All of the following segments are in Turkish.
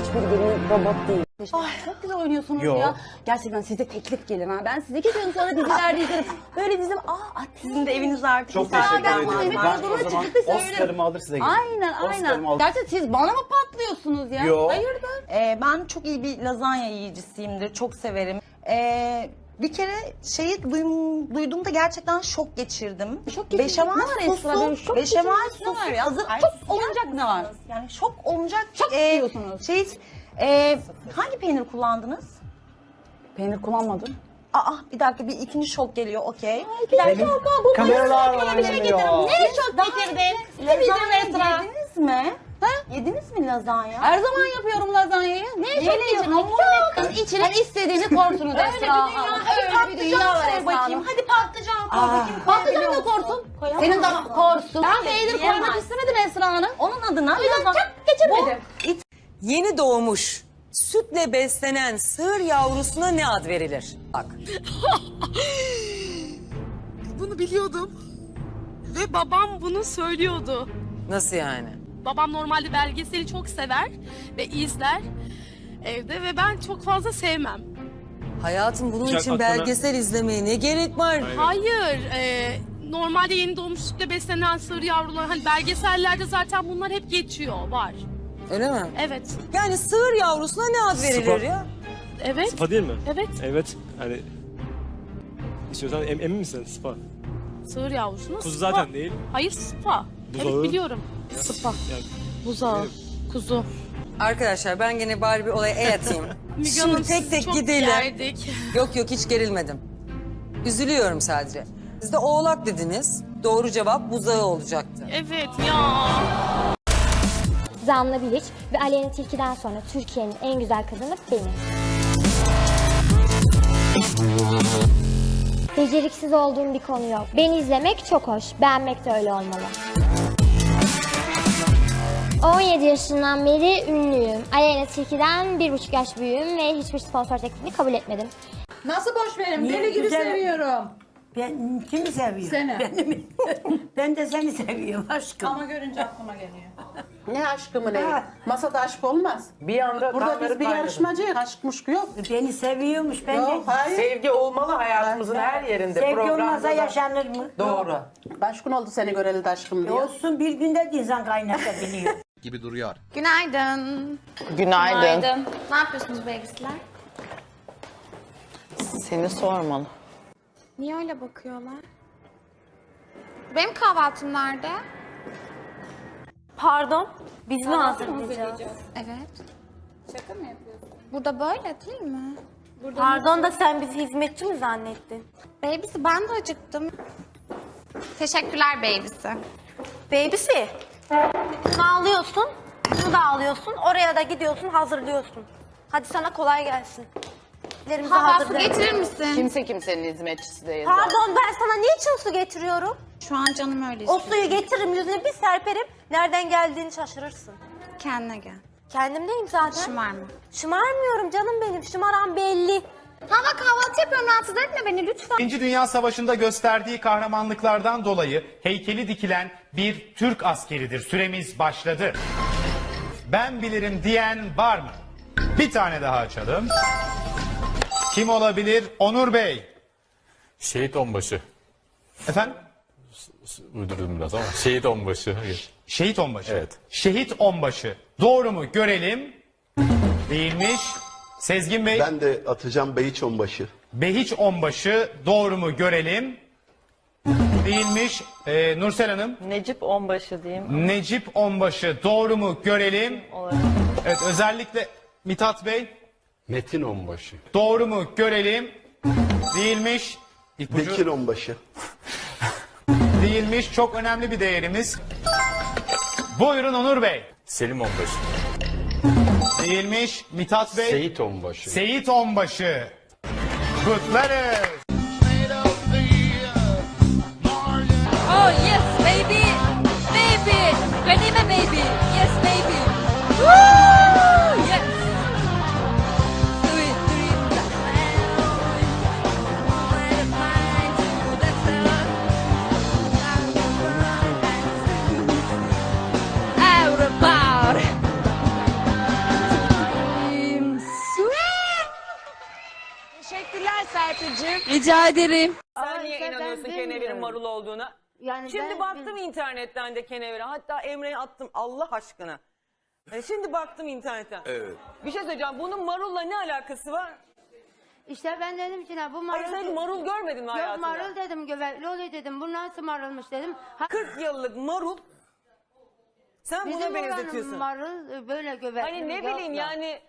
Hiçbir gelin robot değil. Ay, çok güzel oynuyorsunuz Yo. ya. Gerçekten size teklif gelir ha. Ben sizi iki gün sonra dizilerde izlerim. Böyle dizim. Aa, at Sizin de eviniz artık. Çok müsait. teşekkür ben ederim. bunu Ben Emre o zaman söylerim. Oscar'ımı alır size gelirim. Aynen aynen. Alır. Gerçekten siz bana mı patlıyorsunuz ya? Yo. Hayırdır? Ee, ben çok iyi bir lazanya yiyicisiyimdir. Çok severim. Ee, bir kere şeyi duym, duyduğumda gerçekten şok geçirdim. Şok geçirecek Beşamel ne var? Böyle sosu, şok beşamel geçirecek ne sosu. var ya? Hazır, Ay, şok olacak ne var? Yani şok olacak. Şok diyorsunuz. Şey, ee, hangi peynir kullandınız? Peynir kullanmadım. Aa bir dakika bir ikinci şok geliyor okey. Benim kameralar var bir şey getirin. Ne şok getirdin? Ne bizim Esra? Yediniz mi? Ha? Yediniz mi lazanya? Her zaman yapıyorum lazanyayı. Ne çok Yemin için? hamur Kız içine istediğini korsunuz Esra. Öyle bir dünya var bakayım. Hadi patlıcan koy bakayım. Patlıcan da korsun. Senin damak korsun. Ben peynir koymak istemedim Esra Hanım. Onun adına lazanya- çok geçirmedim. Yeni doğmuş sütle beslenen sığır yavrusuna ne ad verilir? Bak. Bunu biliyordum. Ve babam bunu söylüyordu. Nasıl yani? Babam normalde belgeseli çok sever ve izler evde ve ben çok fazla sevmem. Hayatım bunun Uçak için aklına- belgesel izlemeye ne gerek var? Hayır, e, normalde yeni doğmuş sütle beslenen sığır yavrular hani belgesellerde zaten bunlar hep geçiyor, var. Öyle mi? Evet, Yani sığır yavrusuna ne ad verilir Sıpa. ya? evet, Spa değil mi? evet. Evet. Hani istiyorsan em, emin misin? Spa. Sığır yavrusuna Kuzu spa. zaten değil. Hayır, spa. Buzağı. Evet biliyorum. Yani buzağı, kuzu. Arkadaşlar ben gene bari bir olaya el atayım. Müge Şimdi tek sizi tek çok gidelim. yerdik. Yok yok hiç gerilmedim. Üzülüyorum sadece. Siz de oğlak dediniz. Doğru cevap buzağı olacaktı. Evet ya. Zanlı Bilic ve Aleyna Tilki'den sonra Türkiye'nin en güzel kadını benim. Beceriksiz olduğum bir konu yok. Beni izlemek çok hoş, beğenmek de öyle olmalı. 17 yaşından beri ünlüyüm. Aleyna Tilki'den bir buçuk yaş büyüğüm ve hiçbir sponsor teklifini kabul etmedim. Nasıl boş verim? Deli gibi seviyorum. Ben kimi seviyorum? Seni. Beni mi? ben de seni seviyorum aşkım. Ama görünce aklıma geliyor. Ne aşkı mı ne? Ha. Masada aşk olmaz. Bir anda Burada biz bir yarışmacıyız. Aşk muşku yok. Beni seviyormuş. Ben Yok de hayır. Sevgi olmalı hayatımızın her yerinde. sevgi programda olmasa da. yaşanır mı? Doğru. Kaç gün oldu seni göreli de aşkım E diyor. Olsun bir günde de insan kaynatabiliyor. gibi duruyor. Günaydın. Günaydın. Ne yapıyorsunuz bu elbiseler? Seni sormalı. Niye öyle bakıyorlar? Benim kahvaltım nerede? Pardon, biz mi hazırlayacağız? Evet. Şaka mı yapıyorsun? Burada böyle değil mi? Burada Pardon da sen bizi hizmetçi mi zannettin? Babysi ben de acıktım. Teşekkürler babysi. Babysi. Bunu alıyorsun, bunu da alıyorsun, oraya da gidiyorsun, hazırlıyorsun. Hadi sana kolay gelsin. Ellerimizi Hava su hazırlayalım. getirir misin? Kimse kimsenin hizmetçisi değil. Pardon ben sana niçin su getiriyorum? Şu an canım öyle O istiyor. suyu getiririm yüzüne bir serperim. Nereden geldiğini şaşırırsın. Kendine gel. Kendimdeyim zaten. Şımarma. Şımarmıyorum canım benim. Şımaran belli. Hava kahvaltı yapıyorum rahatsız etme beni lütfen. İkinci Dünya Savaşı'nda gösterdiği kahramanlıklardan dolayı heykeli dikilen bir Türk askeridir. Süremiz başladı. Ben bilirim diyen var mı? Bir tane daha açalım. Kim olabilir? Onur Bey. Şehit onbaşı. Efendim? Uydurdum biraz ama. Şehit onbaşı. Hayır. Şehit Onbaşı. Evet. Şehit Onbaşı. Doğru mu? Görelim. Değilmiş. Sezgin Bey. Ben de atacağım Beyiç Onbaşı. Behiç Onbaşı. Doğru mu? Görelim. Değilmiş. Ee, Nursel Hanım. Necip onbaşı diyeyim. Necip Onbaşı. Doğru mu? Görelim. Evet özellikle Mithat Bey. Metin Onbaşı. Doğru mu? Görelim. Değilmiş. İpucu Bekir Onbaşı. değilmiş. Çok önemli bir değerimiz. Buyurun Onur Bey. Selim onbaşı. Değilmiş. Mithat Bey. Seyit Onbaşı. Seyit Onbaşı. Kutlarız. Serpil'cim. Rica ederim. Sen niye inanıyorsun kenevirin marul olduğuna? Yani Şimdi ben- baktım internetten de kenevire. Hatta Emre'ye attım Allah aşkına. E şimdi baktım internetten. Evet. Bir şey söyleyeceğim. Bunun marulla ne alakası var? İşte ben dedim ki ne bu marul... Hayır sen marul görmedin mi Yok hayatında? marul dedim göbekli oluyor dedim. Bu nasıl marulmuş dedim. Ha, 40 yıllık marul. Sen bizim buna oranın benzetiyorsun. marul e, böyle göbekli. Hani ne bileyim yani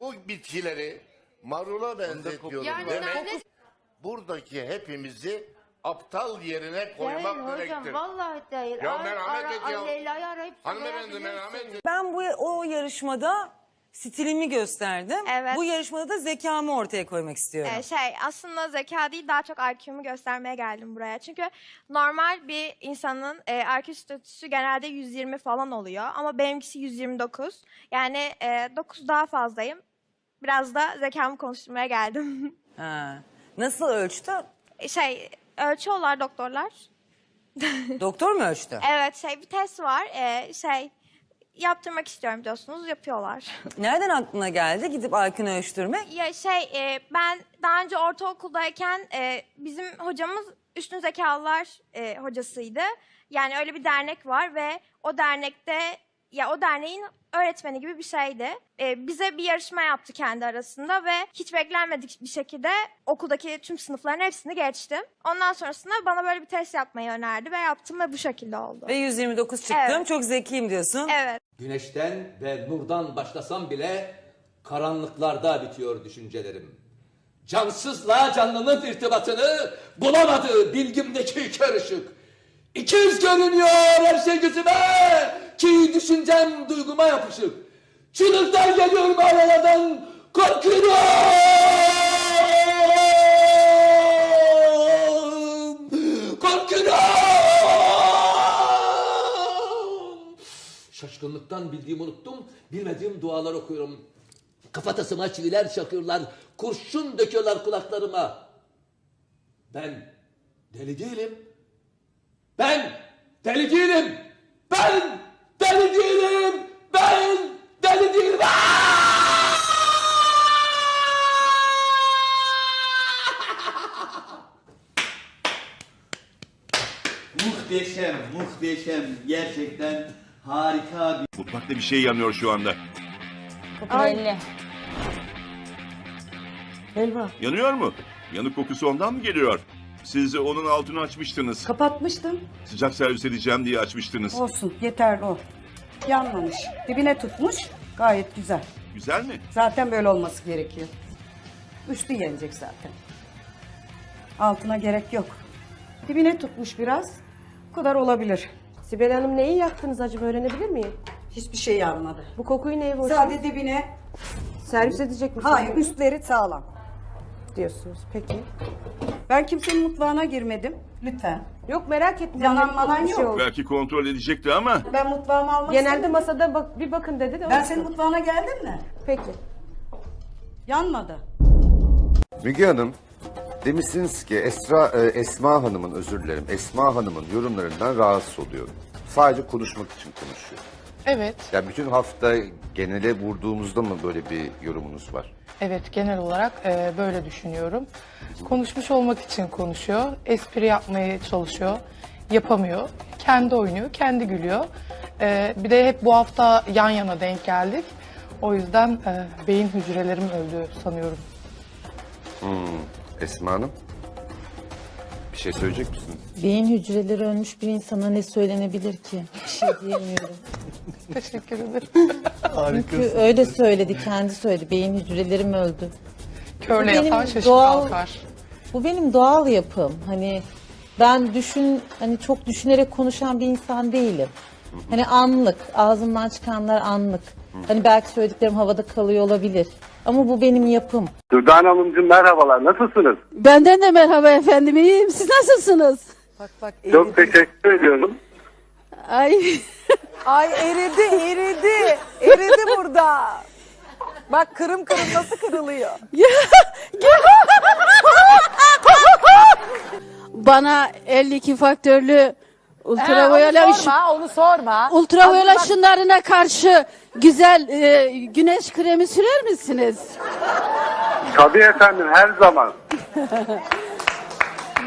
Bu bitkileri marula benzetiyorum. Yani Demek ben de- buradaki hepimizi aptal yerine koymak hocam gerektir. vallahi değil. Ya merhamet et ya. Ay, Leyla'yı arayıp Hanımefendi sorabilirsin. merhamet et. Ben bu o yarışmada stilimi gösterdim. Evet. Bu yarışmada da zekamı ortaya koymak istiyorum. Ee, şey aslında zeka değil daha çok IQ'mu göstermeye geldim buraya. Çünkü normal bir insanın e, IQ statüsü genelde 120 falan oluyor ama benimkisi 129. Yani e, 9 daha fazlayım. Biraz da zekamı konuşturmaya geldim. Ha. Nasıl ölçtü? şey ölçüyorlar doktorlar. Doktor mu ölçtü? Evet şey bir test var. E, şey yaptırmak istiyorum diyorsunuz yapıyorlar. Nereden aklına geldi gidip IQ'nu ölçtürmek? Ya şey e, ben daha önce ortaokuldayken e, bizim hocamız üstün zekalılar e, hocasıydı. Yani öyle bir dernek var ve o dernekte ya o derneğin öğretmeni gibi bir şeydi. E, bize bir yarışma yaptı kendi arasında ve hiç beklenmedik bir şekilde okuldaki tüm sınıfların hepsini geçtim. Ondan sonrasında bana böyle bir test yapmayı önerdi ve yaptım ve bu şekilde oldu. Ve 129 çıktım. Evet. Çok zekiyim diyorsun. Evet. Güneşten ve nurdan başlasam bile karanlıklarda bitiyor düşüncelerim. Cansızla canlının irtibatını bulamadı bilgimdeki kör ışık. İkiz görünüyor her şey gözüme düşüncem duyguma yapışık. Çığlıklar geliyor mağaralardan korkuyorum. Korkuyorum. Şaşkınlıktan bildiğimi unuttum. Bilmediğim dualar okuyorum. Kafatasıma çiviler çakıyorlar. Kurşun döküyorlar kulaklarıma. Ben deli değilim. Ben deli değilim. Ben deli değilim. Ben deli değilim. Muhteşem, muhteşem. Gerçekten harika bir... Mutfakta bir şey yanıyor şu anda. Belli. Yanıyor mu? Yanık kokusu ondan mı geliyor? Siz onun altını açmıştınız. Kapatmıştım. Sıcak servis edeceğim diye açmıştınız. Olsun yeterli o. Yanmamış. Dibine tutmuş. Gayet güzel. Güzel mi? Zaten böyle olması gerekiyor. Üstü yenecek zaten. Altına gerek yok. Dibine tutmuş biraz. Bu kadar olabilir. Sibel Hanım neyi yaktınız acaba öğrenebilir miyim? Hiçbir şey yanmadı. Bu kokuyu neye borçluyuz? Sadece dibine. Servis edecek misiniz? Hayır üstleri sağlam. diyorsunuz. Peki. Ben kimsenin mutfağına girmedim. Lütfen. Yok merak ettim. Manan şey yok. oldu. Belki kontrol edecekti ama Ben mutfağımı almak Genelde masada bak, bir bakın dedi de. Ben senin mutfağına geldim mi? Peki. Yanmadı. Müge Hanım, demişsiniz ki Esra, e, Esma Hanım'ın özür dilerim, Esma Hanım'ın yorumlarından rahatsız oluyorum. Sadece konuşmak için konuşuyor. Evet, Yani bütün hafta genele vurduğumuzda mı böyle bir yorumunuz var? evet genel olarak e, böyle düşünüyorum. Konuşmuş olmak için konuşuyor, espri yapmaya çalışıyor, yapamıyor. Kendi oynuyor, kendi gülüyor. E, bir de hep bu hafta yan yana denk geldik. O yüzden e, beyin hücrelerim öldü sanıyorum. Hmm. Esma Hanım, bir şey söyleyecek misiniz? Beyin hücreleri ölmüş bir insana ne söylenebilir ki? Bir şey diyemiyorum. Teşekkür ederim. Çünkü öyle söyledi, kendi söyledi. Beyin hücrelerim öldü. Körle Bu benim yatan şaşıp doğal- kalkar. Bu benim doğal yapım. Hani ben düşün, hani çok düşünerek konuşan bir insan değilim. Hani anlık, ağzımdan çıkanlar anlık. Hani belki söylediklerim havada kalıyor olabilir. Ama bu benim yapım. Dürdan Hanımcığım merhabalar. Nasılsınız? Benden de merhaba efendim, iyiyim. Siz nasılsınız? Bak bak Çok teşekkür ediyorum. Ay. Ay eridi eridi. Eridi burada. Bak kırım kırım nasıl kırılıyor. Bana 52 faktörlü ultraviyole onu ışın, sorma, onu sorma. ultraviyole ışınlarına karşı güzel e, güneş kremi sürer misiniz? Tabii efendim her zaman.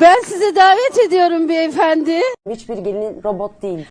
Ben size davet ediyorum beyefendi. Hiçbir gelin robot değil.